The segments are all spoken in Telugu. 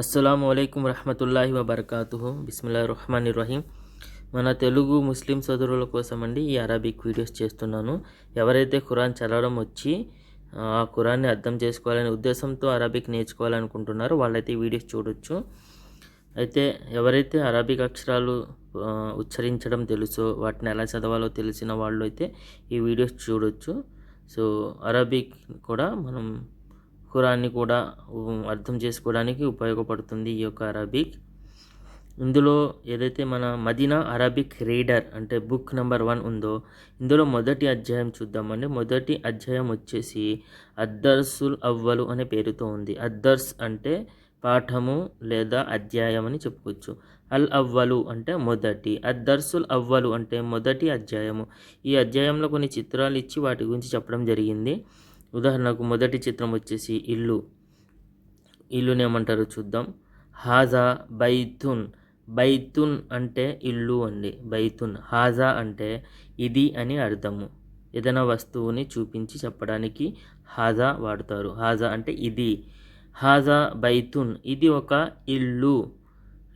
అస్సలం అయికం వరహమతుల్లాహి వబర్కాతుహు బిస్మిల్లా రహమాన్ రహీం మన తెలుగు ముస్లిం సోదరుల కోసం అండి ఈ అరబిక్ వీడియోస్ చేస్తున్నాను. ఎవరైతే ఖురాన్ చదవడం వచ్చి ఆ ఖురాన్ని అర్థం చేసుకోవాలనే ఉద్దేశంతో అరబిక్ నేర్చుకోవాలనుకుంటున్నారో వాళ్ళైతే ఈ వీడియోస్ చూడొచ్చు. అయితే ఎవరైతే అరబిక్ అక్షరాలు ఉచ్చరించడం తెలుసో వాటిని ఎలా చదవాలో తెలిసిన వాళ్ళు అయితే ఈ వీడియోస్ చూడొచ్చు. సో అరబిక్ కూడా మనం ఖురాన్ని కూడా అర్థం చేసుకోవడానికి ఉపయోగపడుతుంది ఈ యొక్క అరబిక్. ఇందులో ఏదైతే మన మదీనా అరబిక్ రీడర్ అంటే బుక్ నెంబర్ వన్ ఉందో ఇందులో మొదటి అధ్యాయం చూద్దామండి. మొదటి అధ్యాయం వచ్చేసి అద్దర్సుల్ అవ్వలు అనే పేరుతో ఉంది. అద్దర్స్ అంటే పాఠము లేదా అధ్యాయం అని చెప్పుకోవచ్చు. అల్ అవ్వలు అంటే మొదటి అద్దర్సుల్ అవ్వలు అంటే మొదటి అధ్యాయము. ఈ అధ్యాయంలో కొన్ని చిత్రాలు ఇచ్చి వాటి గురించి చెప్పడం జరిగింది. ఉదాహరణకు మొదటి చిత్రం వచ్చేసి ఇల్లు. ఇల్లునేమంటారు చూద్దాం. హాజా బైతున్. బైతున్ అంటే ఇల్లు అండి. బైతున్. హాజా అంటే ఇది అని అర్థము. ఏదైనా వస్తువుని చూపించి చెప్పడానికి హాజా వాడతారు. హాజా అంటే ఇది. హాజా బైతున్. ఇది ఒక ఇల్లు.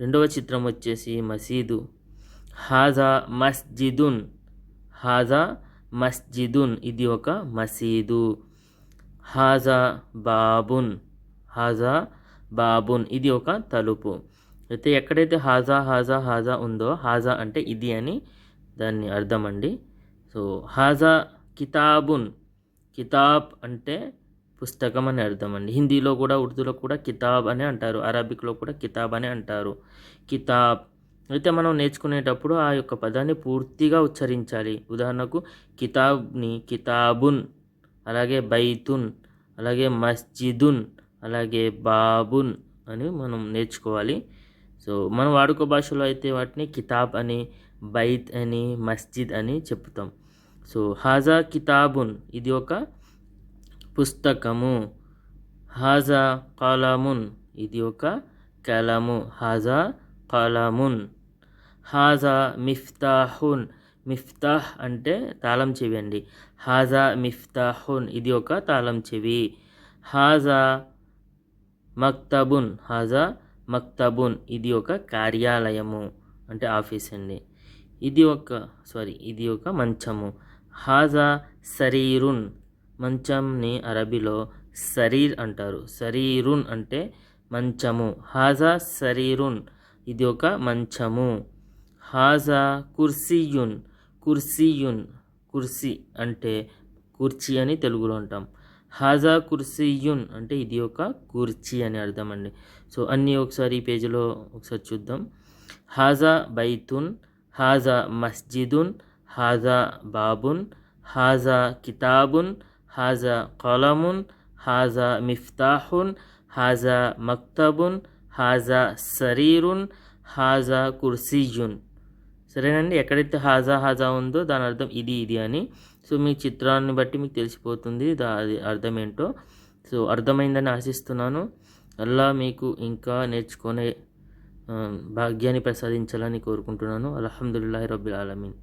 రెండవ చిత్రం వచ్చేసి మసీదు. హాజా మస్జిదున్. హాజా మస్జిదున్. ఇది ఒక మసీదు. హాజా బాబున్. హాజా బాబున్. ఇది ఒక తలుపు. అయితే ఎక్కడైతే హాజా హాజా హాజా ఉందో హాజా అంటే ఇది అని దాన్ని అర్థం అండి. సో హాజా కితాబున్. కితాబ్ అంటే పుస్తకం అని అర్థం అండి. హిందీలో కూడా ఉర్దూలో కూడా కితాబ్ అని అంటారు. అరబిక్లో కూడా కితాబ్ అని అంటారు. కితాబ్. అయితే మనం నేర్చుకునేటప్పుడు ఆ యొక్క పదాన్ని పూర్తిగా ఉచ్చరించాలి. ఉదాహరణకు కితాబ్ని కితాబున్. అలాగే బైతున్ అలాగే మస్జిదున్ అలాగే బాబున్ అని మనం నేర్చుకోవాలి. సో మనం వాడుక భాషలో అయితే వాటిని కితాబ్ అని బైత్ అని మస్జిద్ అని చెప్తాం. సో హాజా కితాబున్ ఇది ఒక పుస్తకము. హాజా కలమున్ ఇది ఒక కలము. హాజా కలమున్. హాజా మిఫ్తాహున్ మిఫ్తాహ్ అంటే తాళం చెవి అండి. హాజా మిఫ్తాహున్ ఇది ఒక తాళం చెవి. హాజా మక్తబున్ హాజా మక్తబున్ ఇది ఒక కార్యాలయము అంటే ఆఫీస్ అండి. ఇది ఒక సారీ ఇది ఒక మంచము. హాజా సరీరున్ మంచంని అరబీలో సరీర్ అంటారు. సరీరున్ అంటే మంచము. హాజా సరీరున్ ఇది ఒక మంచము. హాజా కుర్సీయున్ కుర్సీయున్ కుర్సీ అంటే కుర్చీ అని తెలుగులో అంటాం. హాజా కుర్సీయున్ అంటే ఇది ఒక కుర్చీ అని అర్థం అండి. సో అన్నీ ఒకసారి ఈ పేజీలో ఒకసారి చూద్దాం. హాజా బైతున్ హాజా మస్జిదున్ హాజా బాబున్ హాజా కితాబున్ హాజా కలమున్ హాజా మిఫ్తాహున్ హాజా మక్తబున్ హాజా సరీరున్ హాజా కుర్సీయున్. సరేనండి ఎక్కడైతే హాజా హాజా ఉందో దాని అర్థం ఇది ఇది అని. సో మీ చిత్రాన్ని బట్టి మీకు తెలిసిపోతుంది దా అది అర్థం ఏంటో సో అర్థమైందని ఆశిస్తున్నాను. అల్లా మీకు ఇంకా నేర్చుకునే భాగ్యాన్ని ప్రసాదించాలని కోరుకుంటున్నాను. అల్హమ్దుల్లాహి రబ్బిల్ ఆలమీన్.